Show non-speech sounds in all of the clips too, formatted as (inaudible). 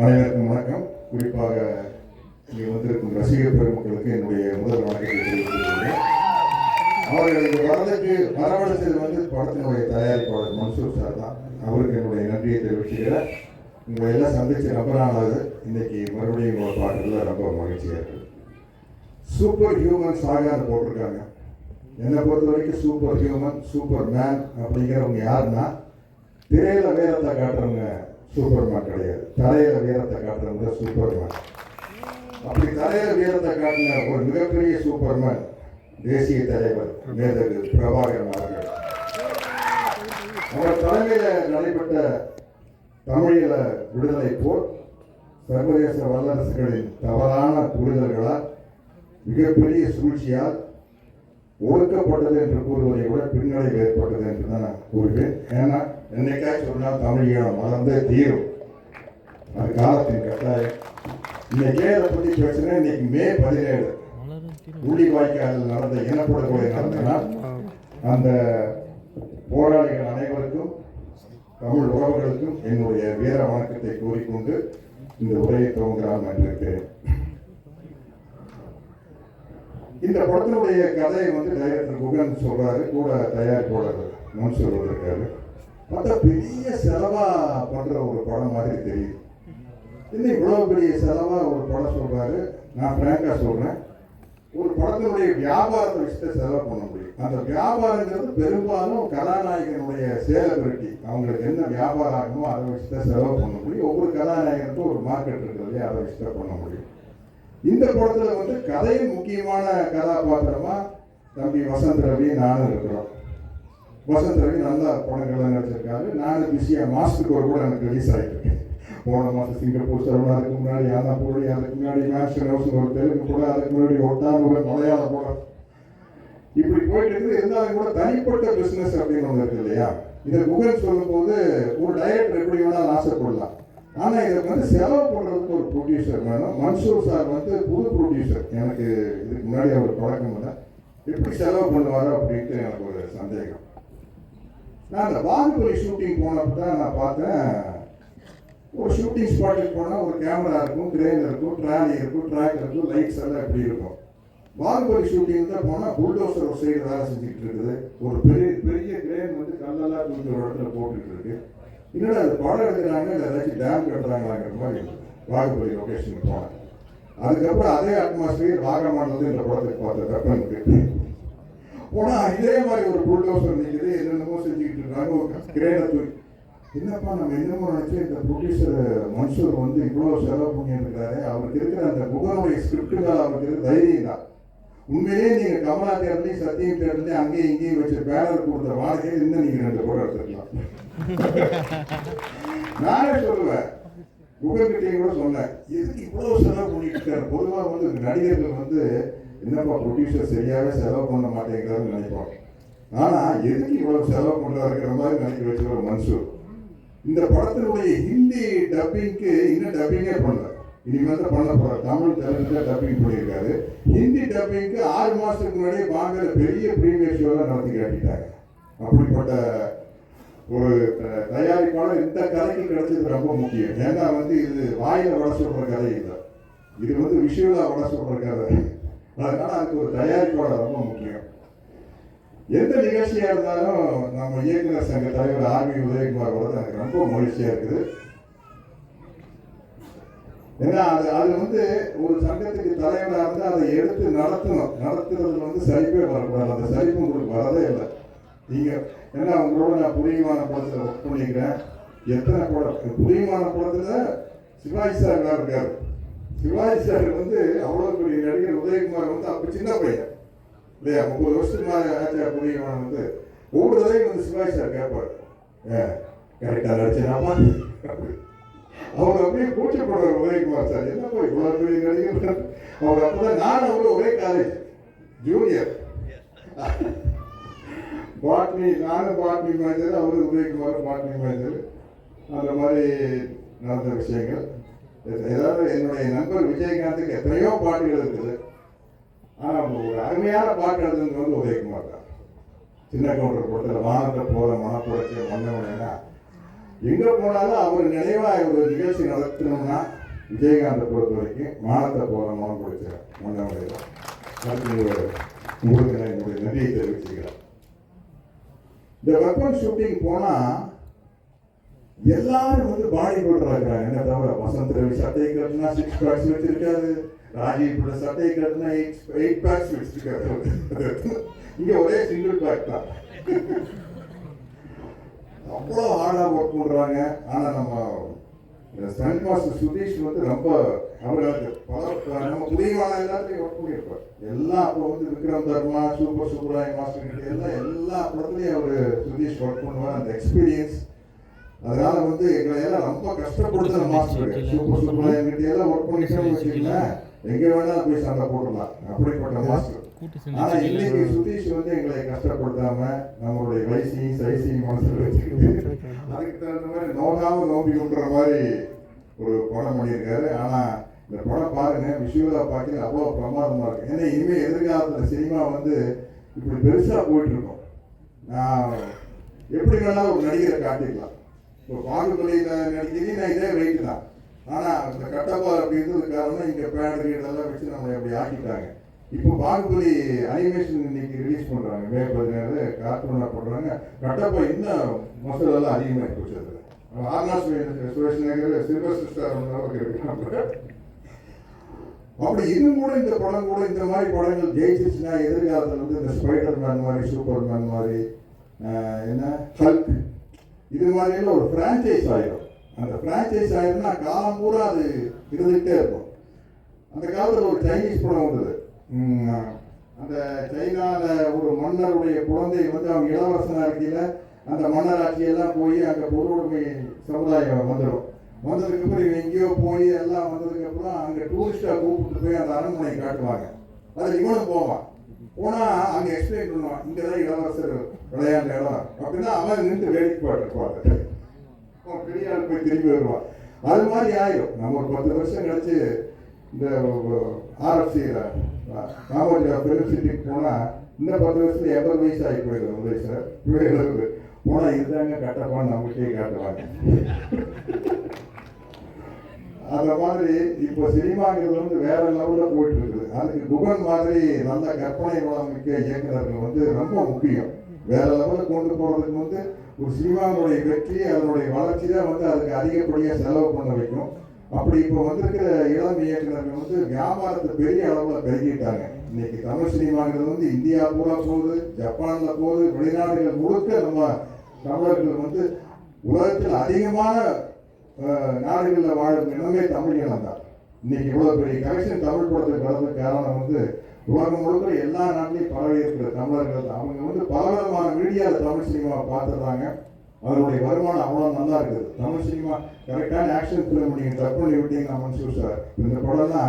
அனைவருக்கும் வணக்கம். குறிப்பாக இங்கே வந்திருக்கும் ரசிக பெருமக்களுக்கு என்னுடைய முதல் வணக்கத்தை தெரிவித்துக் கொள்கிறேன். அவர்கள் இங்கு வரதுக்கு வரவழைச்சது வந்து படத்தினுடைய தயாரிப்பாளர் மன்சூர் சார் தான். அவருக்கு என்னுடைய நன்றியை தெரிவிச்சுக்கிறேன். உங்களை எல்லாம் சந்திச்ச நம்பரானது இன்னைக்கு மறுபடியும் உங்களை பார்க்கறதுல ரொம்ப மகிழ்ச்சியாக இருக்குது சூப்பர் ஹியூமன் சாகான்னு போட்டிருக்காங்க. என்னை பொறுத்த வரைக்கும் சூப்பர் ஹியூமன் சூப்பர் மேன் அப்படிங்கிறவங்க யாருன்னா திரையில வீரத்தை காட்டுறவங்க சூப்பர் மேன் கிடையாது. தரையில வீரத்தை காட்டுறவங்க சூப்பர் மேன் அப்படி தரையில வீரத்தை காட்டின ஒரு மிகப்பெரிய சூப்பர் மேன் தேசிய தலைவர் மேதகு பிரபாகரன் அவர்கள். அவர் தலைமையில் நடைபெற்ற தமிழீழ விடுதலை போர் சர்வதேச வல்லரசுகளின் தவறான புரிதல்களால் மிகப்பெரிய சூழ்ச்சியால் ஒடுக்கப்பட்டது என்று கூறுவதை விட பின்னடைவு ஏற்பட்டது என்று தான் நான் கூறுவேன். ஏன்னா என்னைக்காச்சும் ஒரு நாள் தமிழ் ஈழம் மறந்தே தீரும். அது காலத்தின் கட்டாயம். இன்னைக்கே அதை பற்றி பேசுகிறேன் இன்னைக்கு மே பதினேழு. உள்ளிவாய்க்காலில் நடந்த இனப்படுகொலை நடந்தனால் அந்த போராளிகள் அனைவருக்கும் தமிழ் உறவுகளுக்கும் என்னுடைய வீர வணக்கத்தை கூறிக்கொண்டு இந்த உரையை துவங்கலாம் என்று இருக்கிறேன். இந்த படத்தினுடைய கதையை வந்து டைரக்டர் குகன் சொல்றாரு. கூட தயாரிப்பாளர் மன்சூர் இருக்காரு. பார்த்தா பெரிய செலவா பண்ற ஒரு படம் மாதிரி தெரியுது. இன்னும் இவ்வளவு பெரிய செலவா ஒரு படம் சொல்றாரு. நான் பிராங்கா சொல்றேன். ஒரு படத்தினுடைய வியாபாரத்தை வச்சுட்டு செலவு பண்ண முடியும். அந்த வியாபாரங்கிறது பெரும்பாலும் கதாநாயகனுடைய சேலபிலிட்டி அவங்களுக்கு என்ன வியாபாரம் ஆகுமோ அதை வச்சுதான் செலவு பண்ண முடியும். ஒவ்வொரு கதாநாயகனுக்கும் ஒரு மார்க்கெட் இருக்கு இல்லையா? அதை வச்சுதான் பண்ண முடியும். இந்த படத்துல வந்து கதையும் முக்கியமான கதாபாத்திரமா தம்பி வசந்த் ரவி நானும் இருக்கிறோம். வசந்த் ரவி நல்ல படங்கள்லாம் நடிச்சிருக்காரு நானும் பிஸியாக மாசத்துக்கு ஒரு கூட எனக்கு ரிலீஸ் ஆகிட்டு போன மாதம் சிங்கப்பூர் சரவணா அதுக்கு முன்னாடி ஆனாப்பூடி அதுக்கு முன்னாடி மேக்ஷன் ஹவுஸ் ஒரு தெலுங்கு படம் அதுக்கு முன்னாடி ஒட்டாங்குற மலையாள படம் இப்படி போயிட்டு இருக்குது இருந்தாலும் கூட தனிப்பட்ட பிஸ்னஸ் அப்படின்னு ஒன்று இருக்கு இல்லையா? இதை குகன் சொல்லும்போது ஒரு டைரக்டர் எப்படி வேணாலும் ஆசைப்படலாம். ஆனால் இதுக்கு வந்து செலவு பண்ணுறதுக்கு ஒரு ப்ரொடியூசர் வேணும். மன்சூர் சார் வந்து புது ப்ரொடியூசர் எனக்கு இதுக்கு முன்னாடி அவர் பழக்கம் இல்லை எப்படி செலவு பண்ணுவார் அப்படின்ட்டு எனக்கு ஒரு சந்தேகம். நான் அந்த பாகுபலி ஷூட்டிங் போனப்ப தான் நான் பார்த்தேன். ஒரு ஷூட்டிங் ஸ்பாட்டுக்கு போனால் ஒரு கேமரா இருக்கும் கிரேன் இருக்கும் ட்ராலி இருக்கும் ட்ராக் இருக்கும் லைட்ஸ் எல்லாம் எப்படி இருக்கும்? பாகுபலி ஷூட்டிங் தான் போனால் புல்டோசர் ஒரு சைடு வேலை செஞ்சுட்டு இருக்குது. ஒரு பெரிய பெரிய கிரேன் வந்து கல்லெல்லாம் தூக்கி ஒரு இடத்துல போட்டுட்டு இருக்கு. என்னடா அது படம் எடுக்கிறாங்க இல்லை ஏதாச்சும் டேம் கட்டுறாங்களாங்கிற மாதிரி பாகுபலி லொக்கேஷனுக்கு போனேன். அதுக்கப்புறம் அதே அட்மாஸ்பியர் வாகமானது இந்த படத்துக்கு பார்த்த எனக்கு. போனால் இதே மாதிரி ஒரு புல்டோசர் நிற்குது என்னென்னமோ செஞ்சுக்கிட்டு இருக்காங்க ஒரு கிரேனை தூக்கி. என்னப்பா நம்ம என்னமோ நினச்சி இந்த ப்ரொடியூசர் மன்சூர் வந்து இவ்வளோ செலவு பண்ணியிருக்காரு. அவருக்கு இருக்கிற அந்த முகனுடைய ஸ்கிரிப்டுகள் அவருக்கு இருக்கிற தைரியம் தான். உண்மையிலேயே நீங்கள் கமலா தேட்டர்லையும் சத்தியம் தேட்டர்லையும் அங்கேயும் இங்கேயும் வச்சு பேனர் கொடுத்த வாழ்க்கையில் இன்னும் நீங்கள் ரெண்டு கூட எடுத்துக்கலாம். (laughs) நானே சொல்லுவேன் முகக்கிட்டையும் கூட சொன்னேன் எதுக்கு இவ்வளோ செலவு பண்ணிட்டு இருக்காரு பொதுவாக வந்து நடிகர்கள் வந்து என்னப்பா ப்ரொடியூசர் சரியாகவே செலவு பண்ண மாட்டேங்கிறாருன்னு நினைப்போம் ஆனால் எதுக்கு இவ்வளவு செலவு பண்ணுறாருங்கிற மாதிரி நினைக்க வச்சுக்கிற மன்சூர். இந்த படத்தினுடைய ஹிந்தி டப்பிங்க்கு இன்னும் டப்பிங்கே பண்ணல. இனிமேல் தான் பண்ண போகிறார் தமிழ் தெலுங்கு டப்பிங் பண்ணியிருக்காரு ஹிந்தி டப்பிங்க்கு ஆறு மாதத்துக்கு முன்னாடியே வாங்குற பெரிய ப்ரீமியர் ஷோலாம் நடத்தி காட்டிட்டாங்க. அப்படிப்பட்ட ஒரு தயாரிப்பாளர் இந்த கதைக்கு கிடைச்சது ரொம்ப முக்கியம். ஏன்னா வந்து இது வாயில வட சொல்ற கதை இல்லை இது வந்து விஷயம் வட சொல்ற கதை. அதனால அதுக்கு ஒரு தயாரிப்பாளர் ரொம்ப முக்கியம். எந்த நிகழ்ச்சியா இருந்தாலும் நம்ம இயக்குனர் சங்க தலைவர் ஆர்மி உதயகுமார் வரது எனக்கு ரொம்ப மகிழ்ச்சியா இருக்குது. ஏன்னா அது அது வந்து ஒரு சங்கத்துக்கு தலைவராக இருந்து அதை எடுத்து நடத்தணும். நடத்துறதுல வந்து சரிப்பே வரக்கூடாது. அந்த சரிப்பு உங்களுக்கு வரதே இல்லை. நீங்கள் ஏன்னா உங்களோட நான் புரியமான படத்தில் ஒர்க் பண்ணிக்கிறேன் எத்தனை படம் புரியமான படத்தில் சிவாஜி சார் வேற இருக்கார். சிவாஜி சார் வந்து அவ்வளோ பெரிய நடிகர் உதயகுமார் வந்து அப்போ சின்ன பையன். இல்லையா? முப்பது வருஷத்துக்கு மேலே ஆச்சா புரியமான வந்து. ஒவ்வொரு தடையும் வந்து சிவாஜி சார் கேட்பார். ஏ கரெக்டாக நடிச்சேனாப்பா அவர் அப்படியே கூச்சப்படுவார் உதயகுமார் சார் என்னப்பா இவ்வளோ பெரிய நடிகர்? அவர் அப்பதான் நான் அவரு ஒரே காலேஜ் ஜூனியர் பாட்னி நானும் பாட்னி மேஜர் அவரு உதயகுமார் பாட்னி மேஜர் அந்த மாதிரி நடந்த விஷயங்கள். ஏதாவது என்னுடைய நண்பர் விஜயகாந்துக்கு எத்தனையோ பாட்டுகள் இருக்குது. ஆனால் ஒரு அருமையான பாட்டு எழுதுனது வந்து உதயகுமார் தான். சின்ன கவுண்டர் படத்தில் வானத்தை போல மனப்புரட்சி மன்னவனா எங்கே போனாலும் அவர் நினைவாக ஒரு நிகழ்ச்சி நடத்தணும்னா விஜயகாந்தை பொறுத்த வரைக்கும் மானத்தை போல மனம் கொடுக்கிறார் மன்னவரையில் அதுக்கு உங்களுக்கு நான் என்னுடைய நன்றியை தெரிவிச்சுக்கிறேன். இந்த வெப்பன் ஷூட்டிங் போனா எல்லாரும் வந்து பாடி பில்டர் என்ன தவிர வசந்த் ரவி சட்டையை கட்டினா சிக்ஸ் பேக்ஸ் வச்சிருக்காரு. ராஜீவ் பிள்ளை சட்டையை கட்டினா எயிட் எயிட் பேக்ஸ் வச்சிருக்காரு. இங்க ஒரே சிங்கிள் பேக் தான். அவ்வளோ ஹார்டாக ஒர்க் பண்ணுறாங்க ஆனால் நம்ம ஸ்டண்ட் மாஸ்டர் சுதீஷ் வந்து ரொம்ப அவர்களுக்கு பல நம்ம புதியமான எல்லாத்தையும் ஒர்க் பண்ணியிருப்பார் எல்லாம் அப்போ வந்து விக்ரம் தர்மா சூப்பர் சூப்பராய் மாஸ்டர் கிட்ட எல்லாம் எல்லா படத்துலையும் அவர் சுதீஷ் ஒர்க் பண்ணுவார். அந்த எக்ஸ்பீரியன்ஸ் அதனால வந்து எங்களை எல்லாம் ரொம்ப கஷ்டப்படுத்துற மாஸ்டர். சூப்பர் சூப்பராய் கிட்ட எல்லாம் ஒர்க் பண்ணிட்டோம்னு வச்சுக்கோங்களேன். எங்க வேணாலும் போய் சண்டை போடலாம். அப்படிப்பட்ட மாஸ்டர். ஆனா இன்னைக்கு சுதீஷ் வந்து எங்களை கஷ்டப்படுத்தாம நம்மளுடைய வயசையும் சைஸையும் மனசுல வச்சுக்கிட்டு அதுக்கு தகுந்த மாதிரி நோகாம நோம்பிக்கின்ற மாதிரி ஒரு படம் பண்ணியிருக்காரு. ஆனா இந்த படம் பாருங்க விஷுவலா பார்க்கல அவ்வளோ பிரமாதமா இருக்கு. ஏன்னா இனிமே எதிர்காலத்துல சினிமா வந்து இப்படி பெருசா போயிட்டு இருக்கும் நான் எப்படி வேணாலும் ஒரு நடிகரை காட்டிக்கலாம் இப்போ பாகுபலியில நடிக்கிறீங்க நான் இதே வெயிட் தான். ஆனா இந்த கட்டப்பா அப்படின்றது காரணம். இங்க பேட் இதெல்லாம் வச்சு நம்மளை அப்படி ஆக்கிட்டாங்க. இப்போ பாகுபலி அனிமேஷன் இன்னைக்கு ரிலீஸ் பண்றாங்க. மே பதினேழு கார்ட்டூனா பண்றாங்க கட்டப்பா இன்னும் மசாலா எல்லாம் அதிகமாக போச்சு அதுல. ஆர்னா சுரேஷ் நகர் சில்வர் சிஸ்டர் அப்படி இன்னும் கூட இந்த படம் கூட இந்த மாதிரி படங்கள் ஜெயிச்சிச்சுன்னா எதிர்காலத்தில் வந்து இந்த ஸ்பைடர் மேன் மாதிரி சூப்பர் மேன் மாதிரி என்ன? ஹல்க் இது மாதிரியெல்லாம் ஒரு ஃப்ரான்ச்சைஸ் ஆயிரும். அந்த ஃப்ரான்ச்சைஸ் ஆயிரும்னா காலம் பூரா அது இருந்துகிட்டே இருக்கும். அந்த காலத்தில் ஒரு சைனீஸ் படம் வந்தது. அந்த சைனாவில் ஒரு மன்னருடைய குழந்தை வந்து அவங்க இளவரசனாக இருக்கையில் அந்த மன்னராட்சியெல்லாம் போய் அங்கே பொருளுடைமை சமுதாயம் வந்துடும் வந்ததுக்கு அப்புறம் இவன் எங்கேயோ போய் எல்லாம் வந்ததுக்கு அப்புறம் அங்கே டூரிஸ்டாக கூப்பிட்டு போய் அந்த அரண்மனை காட்டுவாங்க. அதில் இவனும் போவான். போனால் அங்கே எக்ஸ்பிளைன் பண்ணுவான் இங்கே தான் இளவரசர் விளையாண்ட இடம். அப்படின்னா அவன் நின்று வேடிக்கை பாட்டுருப்பாங்க அவன் பெரிய ஆள் போய் திரும்பி வருவான். அது மாதிரி ஆயிடும் நம்ம ஒரு பத்து வருஷம் கழிச்சு இந்த ஆர்எஃப்சி காமராஜா பெரும் சிட்டிக்கு போனால் இன்னும் பத்து வருஷத்துல எண்பது வயசு ஆகி போயிடும் உதவி சார் பிள்ளைகளுக்கு போனால் இதுதாங்க கட்டப்பான்னு நம்மகிட்டே காட்டுவாங்க. அந்த மாதிரி இப்போ சினிமாங்கிறது வந்து வேற லெவலில் போயிட்டு இருக்குது. அதுக்கு குகன் மாதிரி நல்ல கற்பனை வளம் மிக்க இயக்குநர்கள் வந்து ரொம்ப முக்கியம். வேற லெவலில் கொண்டு போகிறதுக்கு வந்து ஒரு சினிமாவுடைய வெற்றி அதனுடைய வளர்ச்சி தான் வந்து அதுக்கு அதிகப்படியாக செலவு பண்ண வைக்கும். அப்படி இப்போ வந்திருக்கிற இளம் இயக்குநர்கள் வந்து வியாபாரத்தை பெரிய அளவில் பெருகிட்டாங்க இன்னைக்கு தமிழ் சினிமாங்கிறது வந்து இந்தியா பூரா போகுது ஜப்பானில் போகுது வெளிநாடுகள் முழுக்க நம்ம தமிழர்கள் வந்து உலகத்தில் அதிகமான நாடுகளில் வாழும் இனமே தமிழ் இனம் தான் இன்னைக்கு இவ்வளோ பெரிய கலெக்ஷன் தமிழ் படத்துக்கு வர்றதுக்கு காரணம் வந்து உலகம் முழுக்க எல்லா நாட்டிலையும் பரவி இருக்கிற தமிழர்கள் அவங்க வந்து பலவிதமான மீடியாவில் தமிழ் சினிமாவை பார்த்துடுறாங்க. அதனுடைய வருமானம் அவ்வளோ நல்லா இருக்குது. தமிழ் சினிமா கரெக்டான ஆக்ஷன் ஃபிலிம் நீங்கள் தப்பு பண்ணி விட்டீங்க மன்சூர் சார் இந்த படம்னா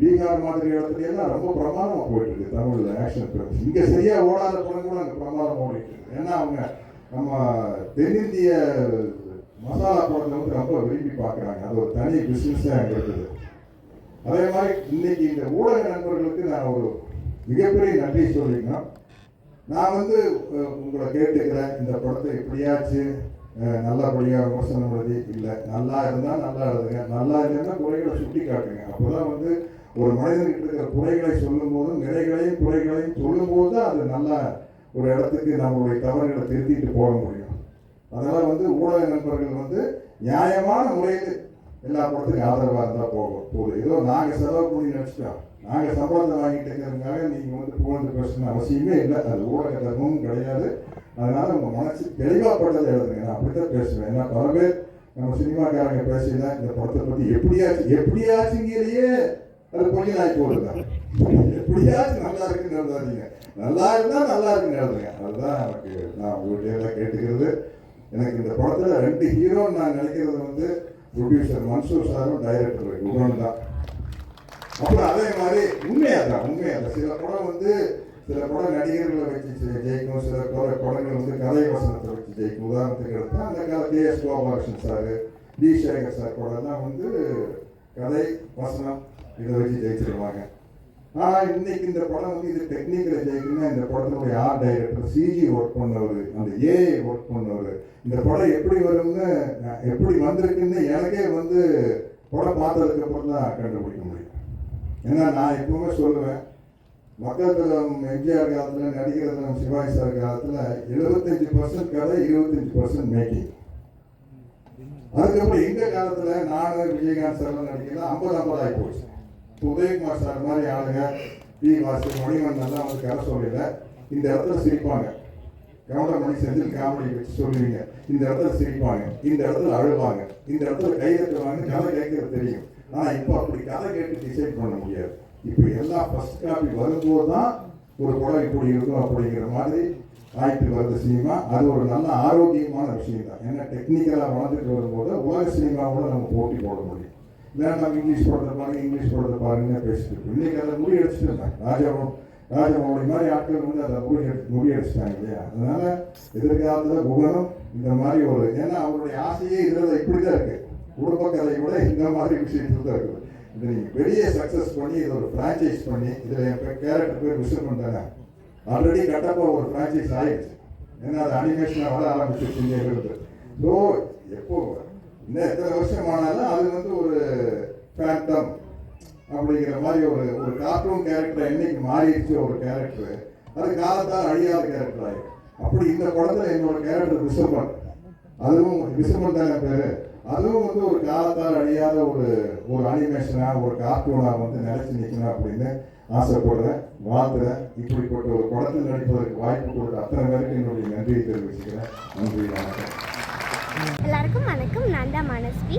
பீகார் மாதிரி இடத்துல எல்லாம் ரொம்ப பிரமாதமாக போயிட்டு இருக்கு தமிழில் ஆக்ஷன் ஃபிலிம் இங்கே சரியாக ஓடாத படம் கூட அங்கே பிரமாதம் ஓடிட்டு இருக்கு ஏன்னா அவங்க நம்ம தென்னிந்திய மசாலா படத்தை வந்து ரொம்ப விரும்பி பார்க்குறாங்க. அது ஒரு தனி பிஸ்னஸாக அங்கே இருக்குது. அதே மாதிரி இன்னைக்கு இந்த ஊடக நண்பர்களுக்கு நான் ஒரு மிகப்பெரிய நன்றி சொல்லிக்கணும் நான் வந்து உங்களை கேட்டுக்கிறேன். இந்த படத்தை எப்படியாச்சு நல்லபடியாக விமர்சனம் எழுதி இல்லை நல்லா இருந்தால் நல்லா எழுதுங்க. நல்லா இல்லைன்னா குறைகளை சுட்டி காட்டுங்க. அப்போதான் வந்து ஒரு மனிதனுக்கு இருக்கிற குறைகளை சொல்லும் போதும் நிறைகளையும் குறைகளையும் சொல்லும் போது தான் அது நல்லா ஒரு இடத்துக்கு நம்மளுடைய தவறுகளை திருத்திட்டு போக முடியும். அதனால் வந்து ஊடக நண்பர்கள் வந்து நியாயமான முறையில் எல்லா படத்துக்கும் ஆதரவாக இருந்தால் போகும் போதும். ஏதோ நாங்கள் செலவு பண்ணி நினச்சிட்டோம். நாங்கள் சம்பளத்தை வாங்கிட்டேங்கிறதுக்காக நீங்கள் வந்து புகழ்ந்து பேசணும் அவசியமே இல்லை. அது ஊடக தர்மமும் கிடையாது. அதனால் உங்கள் மனசு தெளிவாகப்பட்டதை எழுதுங்க. நான் அப்படித்தான் பேசுவேன். ஏன்னா பல பேர் நம்ம சினிமாக்காரங்க பேசல இந்த படத்தை பற்றி எப்படியாச்சும் எப்படியாச்சுங்கிலேயே அது கொஞ்சம் நாய் போடுங்க எப்படியாச்சும் நல்லா இருக்குன்னு எழுதாதீங்க. நல்லா இருந்தால் நல்லா இருக்குன்னு எழுதுங்க. அதுதான் எனக்கு நான் உங்கள்கிட்ட கேட்டுக்கிறது. எனக்கு இந்த படத்தில் ரெண்டு ஹீரோன்னு நான் நினைக்கிறது வந்து ப்ரொடியூசர் மன்சூர் சாரும் டைரக்டர் குகன் தான். அப்புறம் அதே மாதிரி உண்மையா தான் உண்மையா தான். சில படம் வந்து சில படம் நடிகர்களை வச்சு ஜெயிக்கும் சில படங்கள் வந்து கதை வசனத்தை வச்சு ஜெயிக்கும். உதாரணத்துக்கு எடுத்தால் அந்த கால K S Gopalakrishnan sir T Sekhar sir படம்லாம் வந்து கதை வசனம் இதை வச்சு ஜெயிச்சிருவாங்க இன்னைக்கு இந்த படம் வந்து இது டெக்னிக்கல் ஜெயிக்கணும்னா இந்த படத்தினுடைய ஆர்ட் டைரக்டர் சிஜி ஒர்க் பண்ணவர் அந்த ஏஐ ஒர்க் பண்ணவர் இந்த படம் எப்படி வரும்னு எப்படி வந்திருக்குன்னு எனக்கே வந்து படம் பார்த்ததுக்கு அப்புறம் தான் கண்டுபிடிக்க முடியும். ஏன்னா நான் எப்பவுமே சொல்லுவேன் மக்கள் தலம் எம்ஜிஆர் காலத்தில் நடிகர் தலம் சிவாஜி சார் காலத்தில் எழுபத்தஞ்சு பர்சன்ட் கதை இருபத்தஞ்சு பர்சன்ட் மேக்கிங் அதுக்கப்புறம் எங்கள் காலத்தில் நான் விஜயகாந்த் சார் நடிக்கலாம் ஐம்பது ஐம்பது போச்சு. உதயகுமார் சார் மாதிரி ஆளுங்க பி வாசு மணிவண்ணன் எல்லாம் வந்து கதை சொல்லல. இந்த இடத்துல சிரிப்பாங்க. கவுண்டமணி செந்தில் காமெடி வச்சு சொல்லுவீங்க. இந்த இடத்துல சிரிப்பாங்க. இந்த இடத்துல அழுவாங்க. இந்த இடத்துல கை தட்டுவாங்க கதை கேட்கறது தெரியும். ஆனால் இப்போ அப்படி கதை கேட்டு டிசைட் பண்ண முடியாது. இப்போ எல்லா ஃபர்ஸ்ட் காப்பி வரும்போது தான் ஒரு படம் இப்படி இருக்கும் அப்படிங்கிற மாதிரி ஆயிட்டு வருது சினிமா. அது ஒரு நல்ல ஆரோக்கியமான விஷயம் தான் ஏன்னா டெக்னிக்கலாக வளர்ந்துட்டு வரும்போது உலக சினிமாவோட நம்ம போட்டி போட முடியும். இல்லை நம்ம இங்கிலீஷ் போடுறத பாருங்க இங்கிலீஷ் போடுறத பாருங்க பேசிட்டு இருக்கோம் இன்னைக்கு அதை முறியடிச்சுட்டு இருந்தாங்க. ராஜாவும் ராஜமௌழி மாதிரி ஆட்கள் வந்து அதை மொழி எடுத்துட்டாங்க இல்லையா? அதனால எதிர்காலத்தில் குகனும் இந்த மாதிரி ஒரு ஏன்னா அவருடைய ஆசையே இதில் இப்படி தான் இருக்கு. குடும்ப கதை கூட இந்த மாதிரி விஷயத்தில் தான் இருக்குது இது நீங்கள் பெரிய சக்ஸஸ் பண்ணி இதை ஒரு ஃப்ரான்ச்சைஸ் பண்ணி இதில் என் கேரக்டர் பேர் விஷயம் பண்ணிட்டாங்க ஆல்ரெடி கட்டப்போ ஒரு ஃப்ரான்ச்சைஸ் ஆயிடுச்சு. ஏன்னா அது அனிமேஷனாக வர ஆரம்பிச்சிருச்சு இங்கே இருந்து. ஸோ எப்போ இன்னும் எத்தனை வருஷம் ஆனாலும் அது ஃபேண்டம் அப்படிங்கிற மாதிரி ஒரு ஒரு கார்ட்டூன் கேரக்டர் என்னைக்கு மாறிடுச்சு ஒரு கேரக்டர் அது காலத்தால் அழியாத கேரக்டர் ஆயிடும். அப்படி இந்த படத்தில் என்னோட கேரக்டர் விசுமன் அதுவும் விசுமன் தானே பேர். அதுவும் வந்து ஒரு காலத்தால் அழியாத ஒரு ஒரு அனிமேஷனாக ஒரு கார்ட்டூனாக வந்து நிலைச்சு நிற்கணும் அப்படின்னு ஆசைப்படுறேன் வாழ்த்துறேன். இப்படிப்பட்ட ஒரு படத்தில் நடிப்பதற்கு வாய்ப்பு கொடுத்த அத்தனை பேருக்கு என்னுடைய நன்றியை தெரிவிச்சுக்கிறேன். நன்றி வணக்கம். எல்லாருக்கும் வணக்கம். நான் தான் மனஸ்வி.